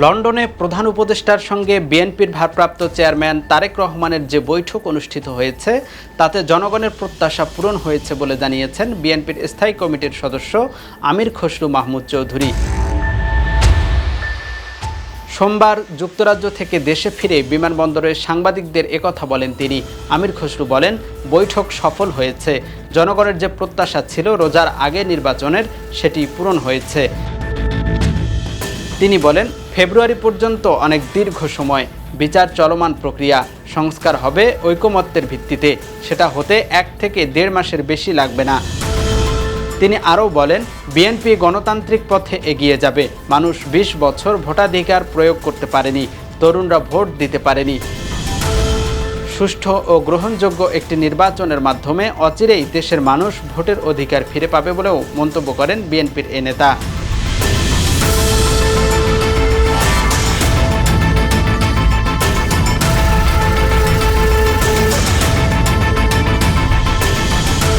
লন্ডনে প্রধান উপদেষ্টার সঙ্গে বিএনপির ভারপ্রাপ্ত চেয়ারম্যান তারেক রহমানের যে বৈঠক অনুষ্ঠিত হয়েছে, তাতে জনগণের প্রত্যাশা পূরণ হয়েছে বলে জানিয়েছেন বিএনপির স্থায়ী কমিটির সদস্য আমির খসরু মাহমুদ চৌধুরী। সোমবার যুক্তরাজ্য থেকে দেশে ফিরে বিমানবন্দরে সাংবাদিকদের একথা বলেন তিনি। আমির খসরু বলেন, বৈঠক সফল হয়েছে। জনগণের যে প্রত্যাশা ছিল রোজার আগে নির্বাচনের, সেটি পূরণ হয়েছে। তিনি বলেন ফেব্রুয়ারি পর্যন্ত অনেক দীর্ঘ সময় বিচার চলমান প্রক্রিয়া সংস্কার হবে ঐকমত্যের ভিত্তিতে। সেটা হতে এক থেকে দেড় মাসের বেশি লাগবে না। তিনি আরও বলেন, বিএনপি গণতান্ত্রিক পথে এগিয়ে যাবে। মানুষ ২০ বছর ভোটাধিকার প্রয়োগ করতে পারেনি, তরুণরা ভোট দিতে পারেনি। সুষ্ঠু ও গ্রহণযোগ্য একটি নির্বাচনের মাধ্যমে অচিরেই দেশের মানুষ ভোটের অধিকার ফিরে পাবে বলেও মন্তব্য করেন বিএনপির এ নেতা।